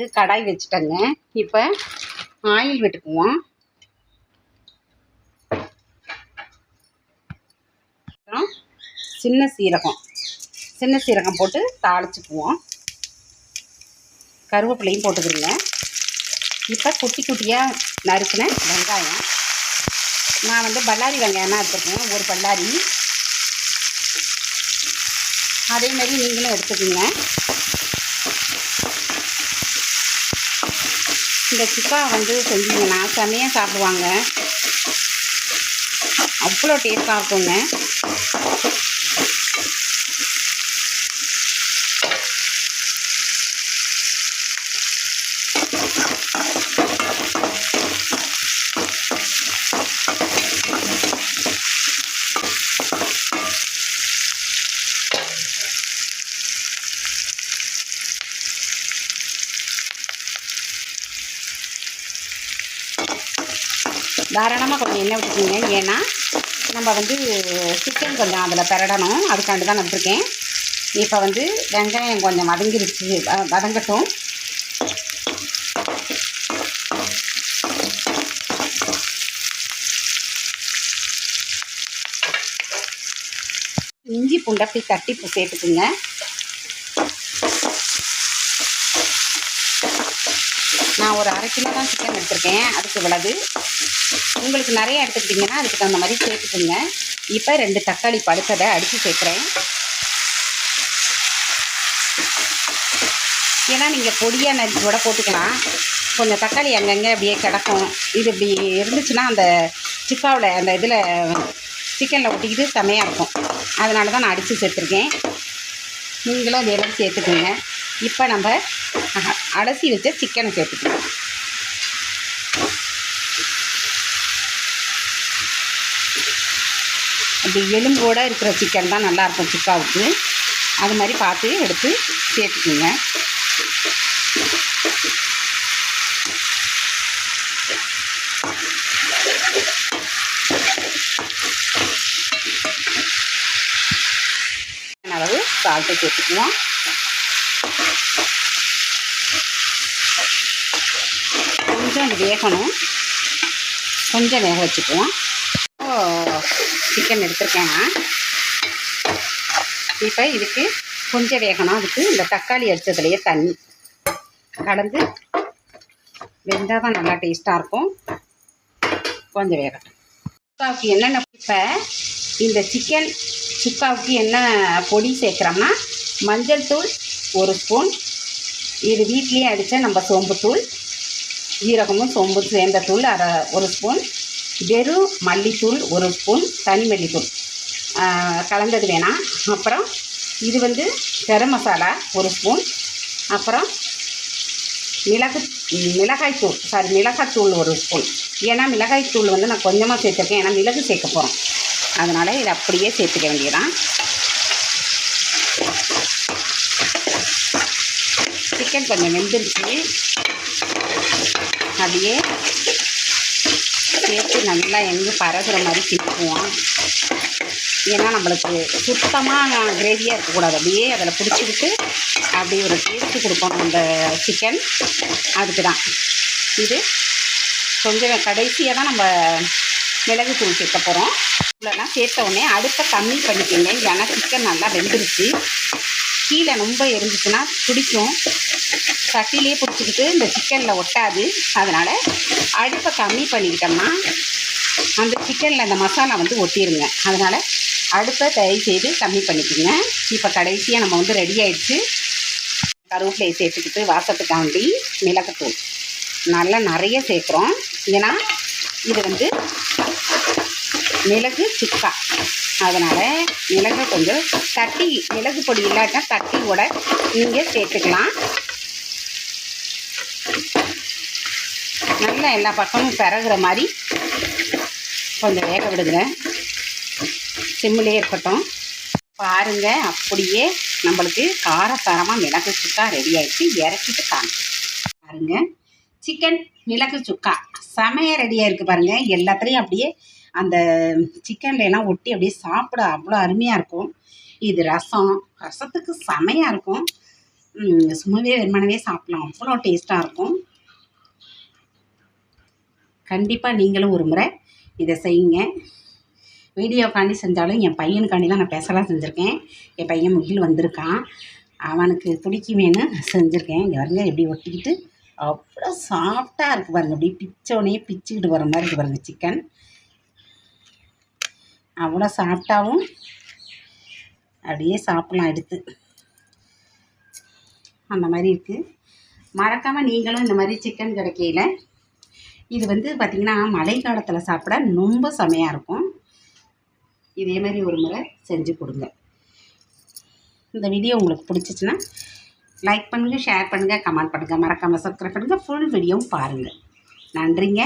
அதுக்கு கடாய் வச்சுட்டேங்க. இப்போ ஆயில் விட்டுக்குவோம். அப்புறம் சின்ன சீரகம். சின்ன சீரகம் போட்டு தாளிச்சுக்குவோம். கருவேப்பிலையும் போட்டுக்கிறோங்க. இப்போ குட்டி குட்டியாக நறுக்கின வெங்காயம். நான் வந்து பல்லாரி வெங்காயம் தான் எடுத்துருக்கேன் ஒரு பல்லாரி. அதே மாதிரி நீங்களும் எடுத்துக்கோங்க. இந்த சுக்கா வந்து செஞ்சீங்கன்னா செமையாக சாப்பிடுவாங்க. அவ்வளோ டேஸ்ட்டாக இருக்குங்க. தாராளமாக கொஞ்சம் எண்ணெய் விட்டுக்கோங்க. ஏன்னா நம்ம வந்து சிக்கன் கொஞ்சம் அதில் பெறடணும் அதுக்காண்டி தான் நட்டுருக்கேன் இப்போ வந்து வெங்காயம் கொஞ்சம் வதங்கிருச்சு. வ- வதங்கட்டும். இஞ்சி பூண்டை போய் தட்டி சேர்த்துக்குங்க. நான் ஒரு அரை கிலோ தான் சிக்கன் எடுத்திருக்கேன். அதுக்கு இவ்வளவு. உங்களுக்கு நிறைய எடுத்துக்கிட்டிங்கன்னா அதுக்கு தகுந்த மாதிரி சேர்த்துக்குங்க. இப்போ ரெண்டு தக்காளி பழுத்ததை அடித்து சேர்க்குறேன். ஏன்னா நீங்கள் பொடியாக நறுக்கி கூட போட்டுக்கலாம். கொஞ்சம் தக்காளி அங்கங்கே அப்படியே கிடக்கும். இது இப்படி இருந்துச்சுன்னா அந்த சிக்காவில் அந்த இதில் சிக்கனில் ஒட்டிக்கிட்டு செமையாக இருக்கும். அதனால தான் நான் அடித்து சேர்த்துருக்கேன். நீங்களும் இதெல்லாம் சேர்த்துக்குங்க. இப்போ நம்ம அலசி வச்ச சிக்கனை சேர்த்துக்கலாம். அப்படி எலும்போடு இருக்கிற சிக்கன் தான் நல்லாயிருக்கும் சுக்காவுக்கு. அது மாதிரி பார்த்து எடுத்து சேர்த்துக்குங்க. அளவு சால்ட்டை சேர்த்துக்குவோம். கொஞ்சம் அது வேகணும். கொஞ்சம் வேக வச்சுக்குவோம். சிக்கன் எடுத்திருக்கேன் நான். இப்போ இதுக்கு கொஞ்சம் வேகணும். அதுக்கு இந்த தக்காளி அடித்ததுலேயே தண்ணி. கலந்து வெந்தால் தான் நல்லா டேஸ்ட்டாக இருக்கும். கொஞ்சம் வேகட்டும். சுக்காவுக்கு என்னென்ன இப்போ இந்த சிக்கன் சுக்காவுக்கு என்ன பொடி சேர்க்குறோம்னா மஞ்சள் தூள் ஒரு ஸ்பூன் இது வீட்லேயே அடித்த நம்ம சோம்புத்தூள். ஜீரகமும் சோம்பும் சேர்ந்த தூள் அரை ஒரு ஸ்பூன் வெறும் மல்லித்தூள் ஒரு ஸ்பூன் தனி மல்லித்தூள். கலந்தது வேணாம். அப்புறம் இது வந்து கரம் மசாலா ஒரு ஸ்பூன். அப்புறம் மிளகு மிளகாய்த்தூள் சாரி மிளகாய்த்தூள் ஒரு ஸ்பூன். ஏன்னா மிளகாய்த்தூள் வந்து நான் கொஞ்சமாக சேர்த்துருக்கேன். ஏன்னா மிளகு சேர்க்க போகிறோம் அதனால் இதை அப்படியே சேர்த்துக்க வேண்டியதான் சிக்கன் கொஞ்சம் வெந்துருச்சு. அப்படியே சேர்த்து நல்லா எங்கே பரகுற மாதிரி கிண்டுக்குவோம் ஏன்னா நம்மளுக்கு சுத்தமாக கிரேவியாக இருக்கக்கூடாது அப்படியே அதில் பிடிச்சிக்கிட்டு அப்படியே ஒரு டேஸ்ட்டு கொடுக்கணும் அந்த சிக்கன் அதுக்கு தான் இது கொஞ்சம் கடைசியாக தான் நம்ம மிளகு தூள் சேர்க்க போகிறோம் இவ்வளோனா சேர்த்த உடனே அடுப்பை கம்மி பண்ணிக்கோங்க. ஏன்னா சிக்கன் நல்லா வெந்துருச்சு. கீழே ரொம்ப எரிஞ்சிச்சுன்னா பிடிக்கும் சட்டிலே பிடிச்சிக்கிட்டு இந்த சிக்கனில் ஒட்டாது. அதனால் அடுப்பை கம்மி பண்ணிக்கிட்டோம்னா அந்த சிக்கனில் அந்த மசாலா வந்து ஒட்டிருங்க. அதனால் அடுப்பை தயவு செய்து கம்மி பண்ணிக்கோங்க. இப்போ கடைசியாக நம்ம வந்து ரெடி ஆகிடுச்சு கருவேப்பிலையை சேர்த்துக்கிட்டு வாசத்துக்காண்டி மிளகுத்தூள். நல்லா நிறைய சேர்க்குறோம். ஏன்னா இது வந்து மிளகு சுக்கா. அதனால் மிளகு கொஞ்சம் தட்டி மிளகு பொடி இல்லாட்டா தட்டி கூட நீங்கள் சேர்த்துக்கலாம். நல்லா எல்லா பக்கமும் பிறகுற மாதிரி கொஞ்சம் வேக விடுங்க. சிம்மிலே இருக்கட்டும். பாருங்க அப்படியே நம்மளுக்கு காரசாரமாக மிளகு சுக்கா ரெடி ஆகிடுச்சு இறக்கிட்டு காமிச்சு. பாருங்க சிக்கன் மிளகு சுக்கா. செமையாக ரெடியாக இருக்குது பாருங்கள் எல்லாத்துலேயும் அப்படியே அந்த சிக்கன்ல எல்லாம் ஒட்டி அப்படியே சாப்பிட அவ்வளோ அருமையாக இருக்கும். இது ரசம். ரசத்துக்கு செமையாக இருக்கும். சும்மாவே வெறுமனவே சாப்பிடலாம். அவ்வளோ டேஸ்ட்டாக இருக்கும். கண்டிப்பாக நீங்களும் ஒரு முறை இதை செய்யுங்க. வீடியோக்காண்டி செஞ்சாலும் என் பையனுக்காண்டி தான் நான் பேசலாம் செஞ்சுருக்கேன். என் பையன் முகில் வந்திருக்கான். அவனுக்கு பிடிக்குமேனு செஞ்சுருக்கேன். இங்கே பாருங்க எப்படி ஒட்டிக்கிட்டு அவ்வளோ சாஃப்டாக இருக்குது பாருங்க. அப்படியே பிச்சோடனே பிச்சுக்கிட்டு வர மாதிரி இருக்குது பாருங்க சிக்கன் அவ்வளோ சாஃப்டாகவும் அப்படியே சாப்பிட்லாம் எடுத்து. அந்த மாதிரி இருக்குது மறக்காமல் நீங்களும் இந்த மாதிரி சிக்கன் கிடைக்கையில் இது வந்து பார்த்திங்கன்னா மழை காலத்தில் சாப்பிட ரொம்ப செமையாக இருக்கும். இதே மாதிரி ஒரு முறை செஞ்சு கொடுங்க. இந்த வீடியோ உங்களுக்கு பிடிச்சிச்சின்னா லைக் பண்ணுங்கள் ஷேர் பண்ணுங்கள் கமெண்ட் பண்ணுங்கள் மறக்காமல் சப்ஸ்கிரைப் பண்ணுங்கள் ஃபுல் வீடியோவும் பாருங்கள் நன்றிங்க.